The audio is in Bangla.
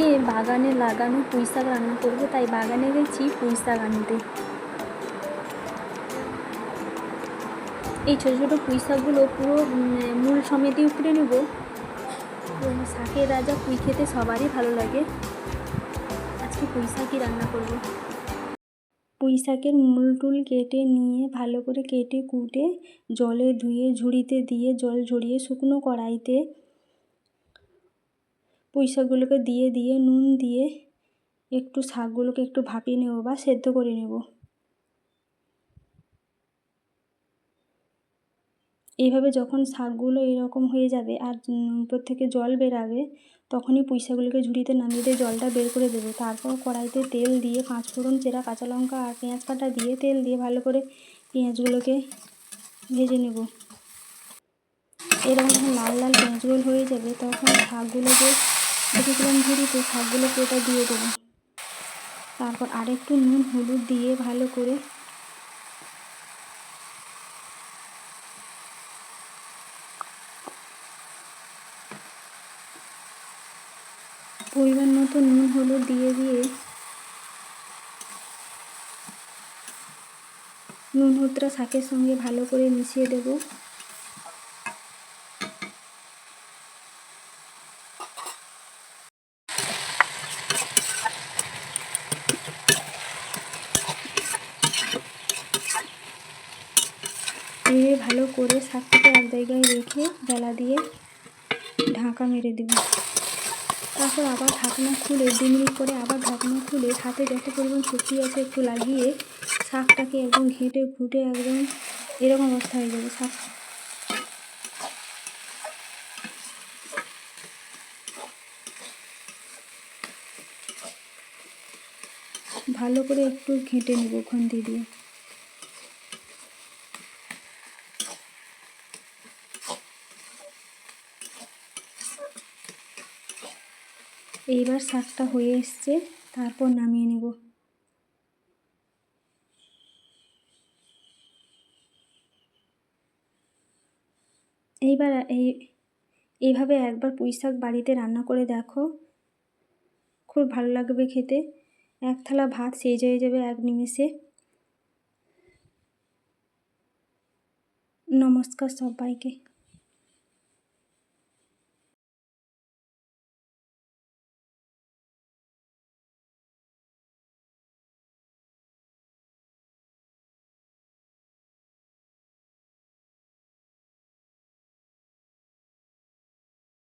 আজকে বাগানে লাগানো পুঁই শাক রান্না করব, তাই বাগানে গেছি পুঁই শাক আনতে। এই ছোটো ছোটো পুঁই শাকগুলো পুরো মূল সমেতই উপরে নেব। শাকের রাজা পুঁই খেতে সবারই ভালো লাগে। আজকে পুঁই শাকই রান্না করব। পুঁই শাকের মূল টুল কেটে নিয়ে, ভালো করে কেটে কুটে, জলে ধুয়ে, ঝুড়িতে দিয়ে, জল ঝরিয়ে শুকনো কড়াইতে পুঁই শাকগুলোকে দিয়ে দিয়ে, নুন দিয়ে একটু শাকগুলোকে একটু ভাপিয়ে নেব বা সেদ্ধ করে নেব। এইভাবে যখন শাকগুলো এরকম হয়ে যাবে আর উপর থেকে জল বেরাবে, তখনই পুঁই শাকগুলোকে ঝুড়িতে নামিয়ে দিয়ে জলটা বের করে দেবো। তারপর কড়াইতে তেল দিয়ে পাঁচ ফোড়ন চেরা কাঁচা লঙ্কা আর পেঁয়াজ কাটা দিয়ে তেল দিয়ে ভালো করে পেঁয়াজগুলোকে ভেজে নেব। এরকম যখন লাল লাল পেঁয়াজগুলো হয়ে যাবে, তখন শাকগুলো যে রেখেছিলাম ঝুড়িতে শাকগুলোকে ওটা দিয়ে দেবো। তারপর আরেকটু নুন, হলুদ দিয়ে ভালো করে পরিমাণ মতো নুন, হলুদ দিয়ে দিয়ে নুন হলুদটা শাকের সঙ্গে ভালো করে মিশিয়ে দেব। দিয়ে ভালো করে শাকটাকে এক জায়গায় রেখে বেলা দিয়ে ঢাকা মেরে দেব। তারপর আবার ঢাকনা খুলে দু মিনিট পরে আবার ঢাকনা খুলে হাতে যত পরিমাণ শক্তি আছে একটু লাগিয়ে শাকটাকে একদম ঘেঁটে ঘুটে একদম এরকম অবস্থা হয়ে যাবে শাক। ভালো করে একটু ঘেঁটে নেব খুন্তি দিয়ে। এইবার শাকটা হয়ে এসছে, তারপর নামিয়ে নেব। এইবার এই এইভাবে একবার পুঁই শাক বাড়িতে রান্না করে দেখো। খুব ভালো লাগবে খেতে। এক থালা ভাত সেজ হয়ে যাবে এক নিমেষে। নমস্কার সবাইকে।